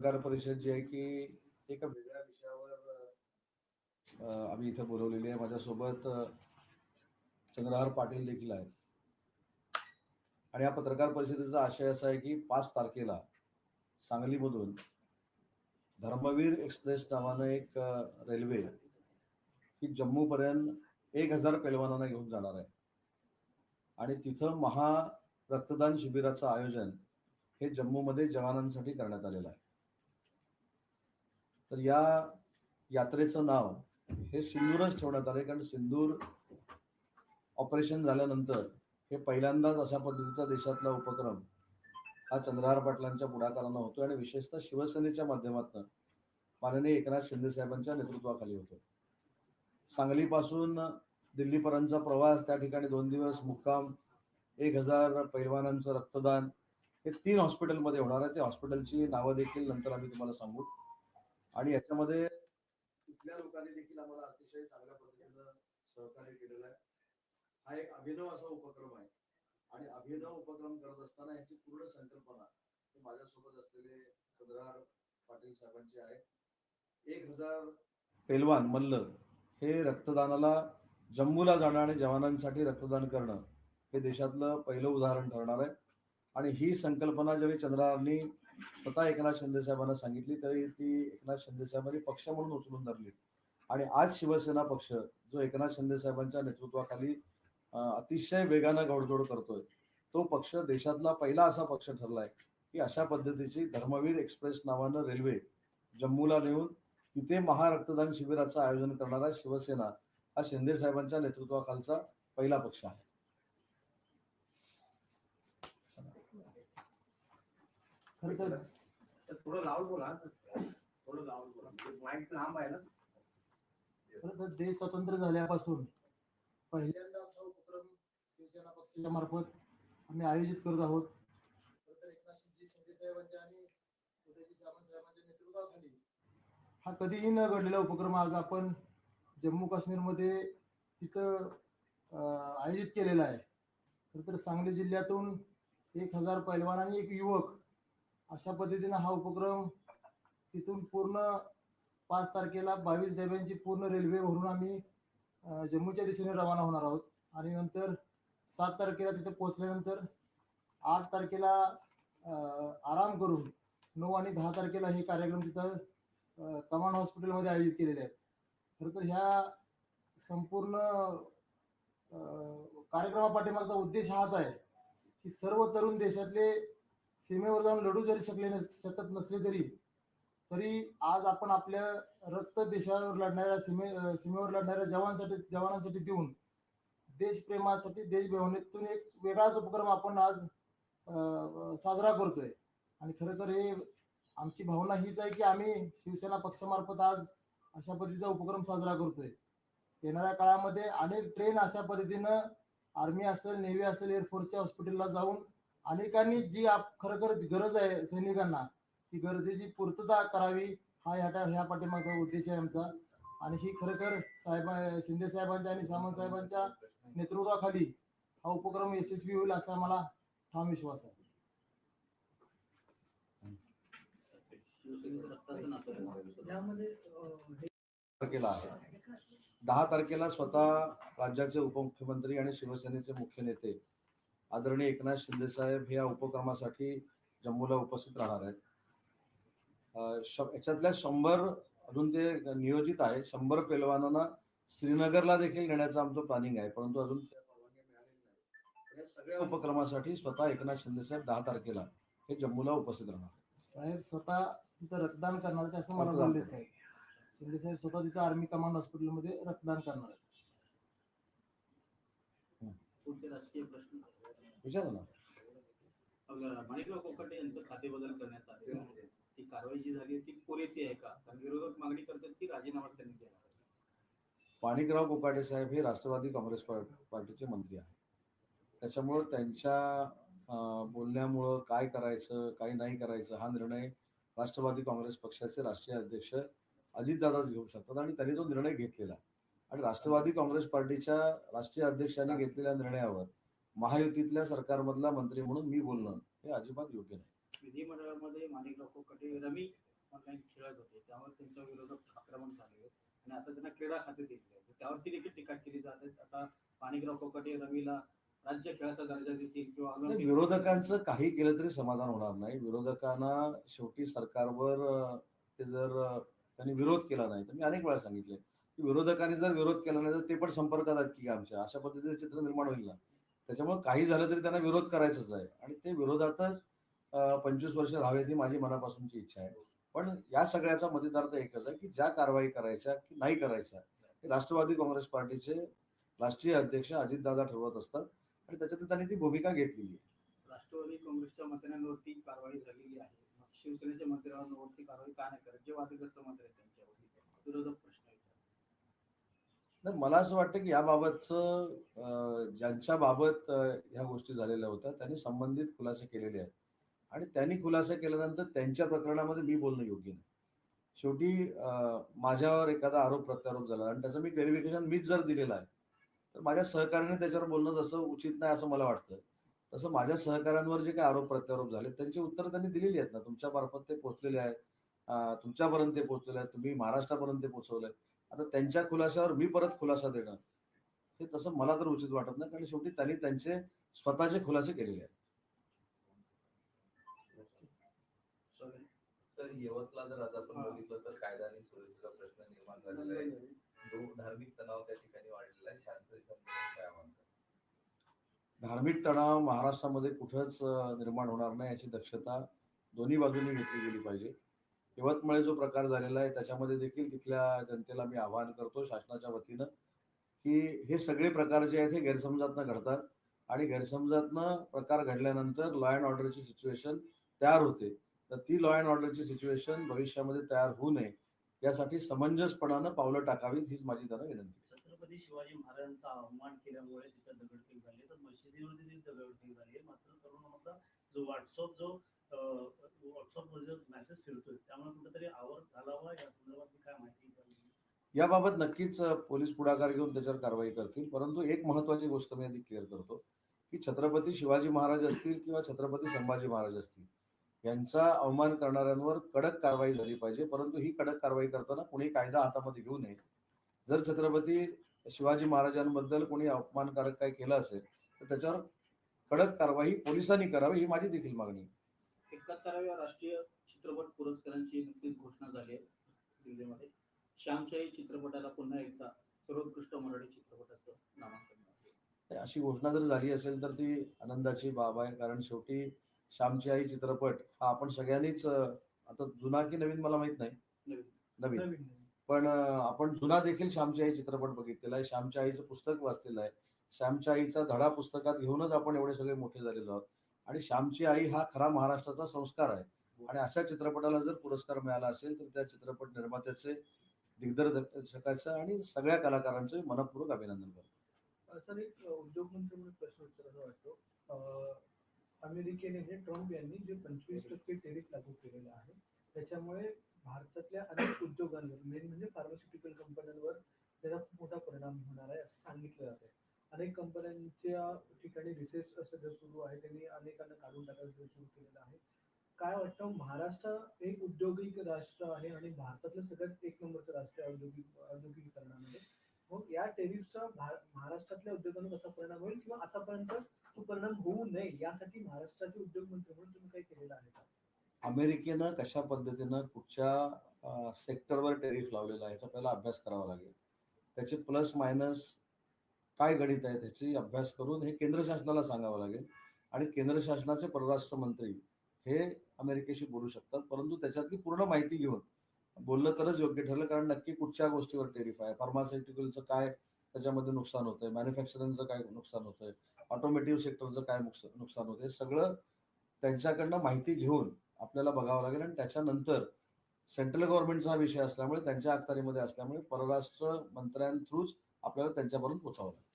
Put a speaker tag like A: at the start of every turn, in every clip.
A: पत्रकार परिषद जी आहे की एका वेगळ्या विषयावर आम्ही इथं बोलवलेली आहे. माझ्यासोबत चंद्रहार पाटील देखील आहेत. आणि या पत्रकार परिषदेचा आशय असा आहे की पाच तारखेला सांगलीमधून धर्मवीर एक्सप्रेस नावानं एक रेल्वे ही जम्मूपर्यंत एक हजार पैलवानांना घेऊन जाणार आहे. आणि तिथं महा रक्तदान शिबिराचं आयोजन हे जम्मूमध्ये जवानांसाठी करण्यात आलेलं आहे. तर या यात्रेचं नाव हे सिंदूरच ठेवण्यात आले कारण सिंदूर ऑपरेशन झाल्यानंतर हे पहिल्यांदाच अशा पद्धतीचा देशातला उपक्रम हा चंद्रहार पाटलांच्या पुढाकारानं होतो आणि विशेषतः शिवसेनेच्या माध्यमातून माननीय एकनाथ शिंदे साहेबांच्या नेतृत्वाखाली होतो सांगलीपासून दिल्लीपर्यंतचा प्रवास त्या ठिकाणी दोन दिवस मुक्काम एक हजार पैलवानांचं रक्तदान हे तीन हॉस्पिटलमध्ये होणार आहे. ते हॉस्पिटलची नावं देखील नंतर आम्ही तुम्हाला सांगू. आणि याच्यामध्ये तिथल्या लोकांनी देखील आम्हाला अतिशय चांगल्या पद्धतीनं सहकार्य केलेलं आहे. हा एक अभिनव असा उपक्रम आहे. आणि अभिनव उपक्रम करत असताना याची पूर्ण संकल्पना माझ्यासोबत असलेले चंद्रहार पाटील साहेबांची आहे. एक हजार पेलवान मल्ल हे रक्तदानाला जम्मूला जाणं आणि जवानांसाठी रक्तदान करणं हे देशातलं पहिलं उदाहरण ठरणार आहे. आणि ही संकल्पना ज्यावेळी चंद्रहारनी स्वतः एकनाथ शिंदे साहेबांना सांगितली तरी ती एकनाथ शिंदे साहेबांनी पक्ष म्हणून उचलून धरली. आणि आज शिवसेना पक्ष जो एकनाथ शिंदे साहेबांच्या नेतृत्वाखाली अतिशय वेगानं घोडदौड करतोय तो पक्ष देशातला पहिला असा पक्ष ठरलाय की अशा पद्धतीची धर्मवीर एक्सप्रेस नावानं रेल्वे जम्मूला नेऊन तिथे महारक्तदान शिबिराचं आयोजन करणारा शिवसेना हा शिंदे साहेबांच्या नेतृत्वाखालचा पहिला पक्ष आहे.
B: खरं तर
C: सर, थोडं लाऊड बोला थोडं लाऊड बोला. माईक लांब आहे ना?
B: खरं तर देश स्वतंत्र झाल्यापासून पहिल्यांदाच हा उपक्रम शिवसेना पक्षाच्या मार्फत आम्ही आयोजित करत आहोत. खरं तर एकनाथजी शिंदे साहेबांच्या आणि उदयजी सामंत साहेबांच्या नेतृत्वाखाली हा कधीही न घडलेला उपक्रम आज आपण जम्मू काश्मीरमध्ये तिथं अं, आयोजित केलेला आहे. खरं तर सांगली जिल्ह्यातून एक हजार पैलवान आणि एक युवक अशा पद्धतीनं हा उपक्रम तिथून पूर्ण पाच तारखेला बावीस डब्यांची पूर्ण रेल्वे भरून आम्ही जम्मूच्या दिशेने रवाना होणार आहोत. आणि नंतर सात तारखेला तिथे पोहोचल्यानंतर आठ तारखेला आराम करून नऊ आणि दहा तारखेला हे कार्यक्रम तिथं कमांड हॉस्पिटलमध्ये आयोजित केलेले आहेत. खरं तर ह्या संपूर्ण कार्यक्रमापाठीमागचा उद्देश हाच आहे की सर्व तरुण देशातले सीमेवर जाऊन लढू जरी शकले शकत नसले तरी तरी आज आपण आपल्या रक्त देशावर लढणाऱ्या सीमे सीमेवर लढणाऱ्या जवानांसाठी जवानांसाठी देऊन देशप्रेमासाठी देशभावनेतून एक वेगळाच उपक्रम आपण आज साजरा करतोय. आणि खरं तर हे आमची भावना हीच आहे की आम्ही शिवसेना पक्षामार्फत आज अशा पद्धतीचा उपक्रम साजरा करतोय. येणाऱ्या काळामध्ये अनेक ट्रेन अशा पद्धतीनं आर्मी असेल नेव्ही असेल एअरफोर्सच्या हॉस्पिटलला जाऊन अनेकांनी जी आप- खरोखर गरज आहे सैनिकांना ती गरजेची पूर्तता करावी हा ह्या ह्या पाठीमागचा उद्देश आहे आमचा. आणि ही खरोखर साहेब शिंदे साहेबांच्या आणि सामंत साहेबांच्या नेतृत्वाखाली हा उपक्रम यशस्वी होईल असा मला ठाम विश्वास आहे.
D: हे
A: तारखेला आहे. दहा तारखेला स्वतः राज्याचे उपमुख्यमंत्री आणि शिवसेनेचे मुख्य नेते आदरणीय एकनाथ शिंदे साहेब हे या उपक्रमासाठी जम्मूला उपस्थित राहणार आहेत. याच्यातल्या शंभर अजून ते नियोजित आहे. शंभर पेलवानांना श्रीनगरला देखील नेण्याचं आमचं प्लॅनिंग आहे. परंतु अजून त्या परवानगी मिळालेली नाही या सगळ्या उपक्रमासाठी स्वतः एकनाथ शिंदे साहेब दहा तारखेला हे जम्मूला उपस्थित राहणार आहेत.
B: साहेब स्वतः तिथं रक्तदान करणार आहेत असं मला बोलले साहेब. शिंदे साहेब स्वतः तिथं आर्मी कमांड हॉस्पिटलमध्ये रक्तदान करणार आहेत.
C: कोणते राजकीय प्रश्न?
A: विचारा ना.
C: माणिकराव कोकाटे यांचं खाते बदल करण्यात आले. ती कारवाई जी झाली ती पुरेशी आहे का? कारण विरोधक मागणी करतात की राजीनामा त्यांनी
A: माणिकराव कोकाटे साहेब हे राष्ट्रवादी काँग्रेस पार- पार्टीचे मंत्री आहेत. त्याच्यामुळं त्यांच्या बोलण्यामुळं काय करायचं काय नाही करायचं हा निर्णय राष्ट्रवादी काँग्रेस पक्षाचे राष्ट्रीय अध्यक्ष अजितदादाच घेऊ शकतात आणि त्यांनी तो निर्णय घेतलेला आणि राष्ट्रवादी काँग्रेस पार्टीच्या राष्ट्रीय अध्यक्षांनी घेतलेल्या निर्णयावर महायुतीतल्या सरकारमधला मंत्री म्हणून मी बोलणं हे अजिबात योग्य नाही.
C: विधिमंडळामध्ये माणिकराव कोकाटे रमी ऑनलाईन खेळत होते. त्यावर त्यांच्या विरोधात आक्रमण झाले आणि आता त्यांना क्रीडा खाते दिले आहे. त्यावरती देखील टीका केली जाते. आता माणिकराव कोकाटे रवीला राज्य खेळाचा दर्जा देतील किंवा
A: विरोधकांचं काही केलं तरी समाधान होणार नाही. विरोधकांना शेवटी सरकारवर ते जर त्यांनी विरोध केला नाही तर मी अनेक वेळा सांगितले की विरोधकांनी जर विरोध केला नाही तर ते पण संपर्कात आहेत की आमच्या. अशा पद्धतीचं चित्र निर्माण होईल ना. त्याच्यामुळे काही झालं तरी त्यांना विरोध करायचाच आहे. आणि ते विरोधातच पंचवीस वर्ष राहावेत ही माझी मनापासूनची इच्छा आहे. पण या सगळ्याचा मतदार्थ एकच आहे की ज्या कारवाई करायच्या की नाही करायच्या हे राष्ट्रवादी काँग्रेस पार्टीचे राष्ट्रीय अध्यक्ष अजितदादा ठरवत असतात आणि त्याच्यात त्यांनी ती भूमिका घेतलेली आहे.
C: राष्ट्रवादी काँग्रेसच्या मंत्र्यांवरती कारवाई झालेली आहे. शिवसेनेच्या मंत्र्यांवरती कारवाई का नाही करत? जे वादग्रस्त मंत्री आहेत त्यांच्यावरती. विरोधक
A: तर मला असं वाटतं की याबाबतचं ज्यांच्या बाबत ह्या गोष्टी झालेल्या होत्या त्यांनी संबंधित खुलासे केलेले आहेत. आणि त्यांनी खुलासे केल्यानंतर त्यांच्या प्रकरणामध्ये मी बोलणं योग्य नाही. शेवटी माझ्यावर एखादा आरोप प्रत्यारोप झाला आणि त्याचं मी व्हेरिफिकेशन मीच जर दिलेलं आहे तर माझ्या सहकार्याने त्याच्यावर बोलणं जसं उचित नाही असं मला वाटतं. तसं माझ्या सहकाऱ्यांवर जे काही आरोप प्रत्यारोप झाले त्यांची उत्तरं त्यांनी दिलेली आहेत ना. तुमच्या मार्फत ते पोहोचलेले आहेत. तुमच्यापर्यंत ते पोहोचलेले आहेत. तुम्ही महाराष्ट्रापर्यंत ते पोहोचवलंय आता त्यांच्या खुलाशावर मी परत खुलासा देणं हे तसं मला तर उचित वाटत नाही कारण शेवटी त्यांनी त्यांचे स्वतःचे खुलासे केलेले आहेत
C: सॉरी.
D: सर यवतला जर आज आपण. बघितलं तर कायदा आणि सुरक्षेचा प्रश्न निर्माण झालेला आहे दो- धार्मिक तणाव त्या ठिकाणी वाढलेला आहे शांततेचा
A: धार्मिक तणाव महाराष्ट्रामध्ये कुठंच निर्माण होणार नाही याची दक्षता दोन्ही बाजूंनी घेतली गेली पाहिजे यवतमाळे जो प्रकार झालेला आहे त्याच्यामध्ये देखील तिथल्या जनतेला मी आवाहन करतो शासनाच्या वतीनं की हे सगळे प्रकार जे आहेत हे गैरसमजातनं घडतात. आणि गैरसमजातनं प्रकार घडल्यानंतर लॉ अँड ऑर्डरची सिच्युएशन तयार होते. तर ती लॉ अँड ऑर्डरची सिच्युएशन भविष्यामध्ये तयार होऊ नये यासाठी समंजसपणानं पावलं टाकावीत हीच माझी त्यांना विनंती.
E: छत्रपती शिवाजी महाराजांचा अवमान केल्यामुळे तिथं दगडफेक झाली. तर मशिदीवरती दगडफेक झाली मात्र तरुणांचा जो व्हॉट्सअप जो व्हॉट्सअपवर मेसेज फिरतोय त्यामुळे कुठेतरी आवर घालावा या काय माहिती
A: याबाबत नक्कीच पोलीस पुढाकार घेऊन त्याच्यावर कारवाई करतील. परंतु एक महत्वाची गोष्ट मी आधी क्लिअर करतो की छत्रपती शिवाजी महाराज असतील किंवा छत्रपती संभाजी महाराज असतील यांचा अवमान करणाऱ्यांवर कडक कारवाई झाली पाहिजे. परंतु ही कडक कारवाई करताना कोणी कायदा हातामध्ये घेऊ नये. जर छत्रपती शिवाजी महाराजांबद्दल कोणी अपमानकारक काही केलं असेल तर त्याच्यावर कडक कारवाई पोलिसांनी करावी ही माझी देखील मागणी आहे.
C: एकाहत्तराव्या राष्ट्रीय चित्रपट पुरस्कारांची नुकतीच घोषणा झाली आहे दिल्लीमध्ये. श्यामशाही चित्रपटाला पुन्हा एकदा सर्वोत्कृष्ट मराठी चित्रपटाचं नामांकन.
A: अशी घोषणा जर झाली असेल तर ती आनंदाची बाब आहे कारण शेवटी श्यामची आई चित्रपट हा आपण सगळ्यांनीच आता जुना की नवीन मला माहीत नाही.
C: नवीन.
A: नवीन. पण आपण जुना देखील श्यामची आई चित्रपट बघितलेला आहे. श्यामच्या आईचं पुस्तक वाचलेलं आहे. श्यामच्या आईचा धडा पुस्तकात घेऊनच आपण एवढे सगळे मोठे झालेलो आहोत. आणि श्यामची आई हा खरा महाराष्ट्राचा संस्कार आहे. आणि अशा चित्रपटाला जर पुरस्कार मिळाला असेल तर त्या चित्रपट निर्मात्याचे दिग्दर्शकाचं आणि सगळ्या कलाकारांचे मनपूर्वक अभिनंदन करतो.
F: सर एक उद्योग मंत्री म्हणून प्रश्न विचारायचा वाटतो. अमेरिकेने जे ट्रम्प यांनी जे पंचवीस टक्के टेरिफ लागू केलेलं आहे त्याच्यामुळे भारतातल्या अनेक उद्योगांवर मेन म्हणजे फार्मास्युटिकल कंपन्यांवर त्याचा खूप मोठा परिणाम होणार आहे असं सांगितलं जात आहे अनेक कंपन्यांच्या ठिकाणी रिसेस सध्या सुरू आहे. त्यांनी अनेकांना काढून टाकायला सुरू केलेलं आहे. काय वाटतं महाराष्ट्र एक औद्योगिक राष्ट्र आहे आणि भारतातलं सगळ्यात एक नंबरचं राष्ट्र आहे औद्योगिक औद्योगिकीकरणामध्ये. मग या टेरिफचा महाराष्ट्रातल्या उद्योगांना कसा परिणाम होईल किंवा आतापर्यंत तो परिणाम होऊ नये यासाठी महाराष्ट्राचे उद्योग मंत्री म्हणून तुम्ही काही केलेलं आहे का?
A: अमेरिकेनं कशा पद्धतीनं कुठच्या सेक्टरवर टेरिफ लावलेला आहे याचा पहिला अभ्यास करावा लागेल. त्याचे प्लस मायनस काय गणित आहे त्याची अभ्यास करून हे केंद्र शासनाला सांगावं लागेल. आणि केंद्र शासनाचे परराष्ट्र मंत्री हे अमेरिकेशी बोलू शकतात. परंतु त्याच्यातली पूर्ण माहिती घेऊन बोललं तरच योग्य ठरलं. कारण नक्की कुठच्या गोष्टीवर टेरिफ आहे? फार्मास्युटिकलचं काय त्याच्यामध्ये नुकसान होतंय? मॅन्युफॅक्चरिंगचं काय नुकसान होतंय? ऑटोमेटिव्ह सेक्टरचं काय नुकसान होतंय? सगळं त्यांच्याकडनं माहिती घेऊन आपल्याला बघावं लागेल. आणि त्याच्यानंतर सेंट्रल गव्हर्नमेंटचा विषय असल्यामुळे त्यांच्या अखत्यारीमध्ये असल्यामुळे परराष्ट्र मंत्र्यांथ्रूच आपल्याला त्यांच्यापर्यंत पोचावं लागेल.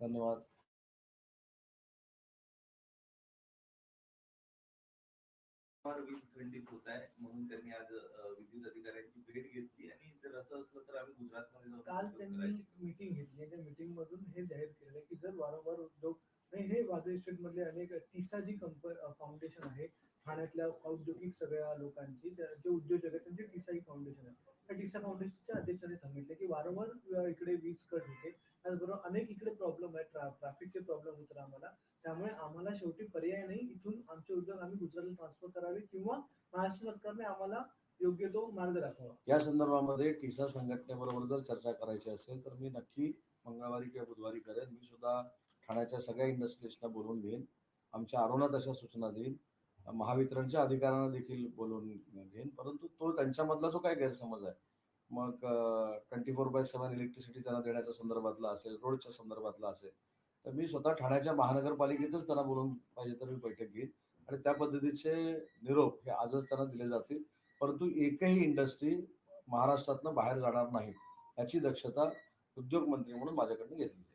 A: धन्यवाद
D: फार वीज खंडित होत आहे म्हणून त्यांनी आज विद्युत अधिकाऱ्यांची भेट घेतली आणि जर असं असलं तर आम्ही गुजरातमध्ये जाऊन
F: काल त्यांनी. मीटिंग घेतली त्या मीटिंग मधून हे जाहीर केलं की जर वारंवार उद्योग आणि हे वादळ इस्टेट मधले अनेक टिसा जी कंप फाउंडेशन आहे ठाण्यातल्या औद्योगिक सगळ्या लोकांची जे उद्योजक आहेत त्यांची टिसा ही फाउंडेशन आहे त्या फाउंडेशनच्या अध्यक्षाने सांगितले की वारंवार इकडे वीज कट होते. त्याचबरोबर अनेक इकडे प्रॉब्लेम आहे ट्रॅफिकचे प्रॉब्लेम होतात आम्हाला. त्यामुळे आम्हाला शेवटी पर्याय नाही. इथून आमचे उद्योग आम्ही गुजरातला ट्रान्सफर करावे किंवा महाराष्ट्र सरकारने आम्हाला योग्य तो मार्ग दाखवा
A: या संदर्भामध्ये टिसा संघटनेबरोबर जर चर्चा करायची असेल तर मी नक्की मंगळवारी किंवा बुधवारी करेन. मी सुद्धा ठाण्याच्या सगळ्या इंडस्ट्रीजला बोलवून घेईन. आमच्या आरोनात अशा सूचना देईन. महावितरणच्या अधिकाऱ्यांना देखील बोलून घेईन. परंतु तो त्यांच्यामधला जो काय गैरसमज आहे मग twenty four by seven electricity त्यांना देण्याच्या संदर्भातला असेल रोडच्या संदर्भातला असेल तर मी स्वतः ठाण्याच्या महानगरपालिकेतच त्यांना बोलून पाहिजे तर मी बैठक घेईन. आणि त्या पद्धतीचे निरोप हे आजच त्यांना दिले जातील. परंतु एकही इंडस्ट्री महाराष्ट्रातनं बाहेर जाणार नाही याची दक्षता उद्योग मंत्री म्हणून माझ्याकडनं घेतली जाईल.